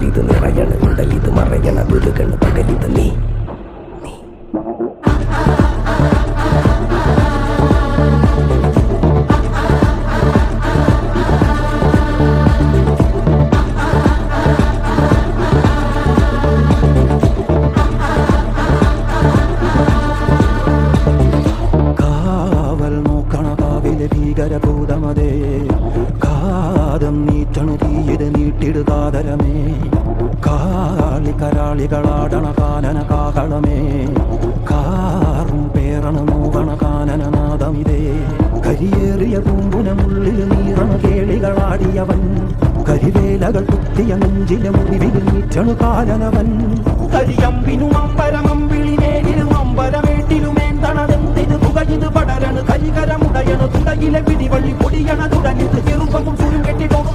വിതറിയ നിറയണ. നിറയണ് മറയണ. ദുരുകണ് പകലിത് നീ. ഭീകരഭൂതമതേ. കാതം നീറ്റണു തീയത് നീട്ടിടുകാതരമേ കാളി കരാളികളാടണ കാനന കാഹളമേ. കാറും പേറണ മൂവണ കാനന നാദമിതേ. കരിയേറിയ പൂമ്പുനമുള്ളിൽ നീറണ കേളികളാടിയവൻ. കരിവേലകൾ കുത്തിയ നെഞ്ചിലെ മുറിവിൽ നീറ്റണു കാലനവൻ കരിയമ്പിനും അമ്പരമമ്പിളി നേരിലും അമ്പരമേട്ടിലുമേന്തണതെന്തിന് പുകയിത് പടരണു കരികരമുടയണു തുടയിലെ പിടിവഴി പൊടിയണ തുടങ്ങിത് ചെറുപ്പവും ചുരും കെട്ടിട്ടോടും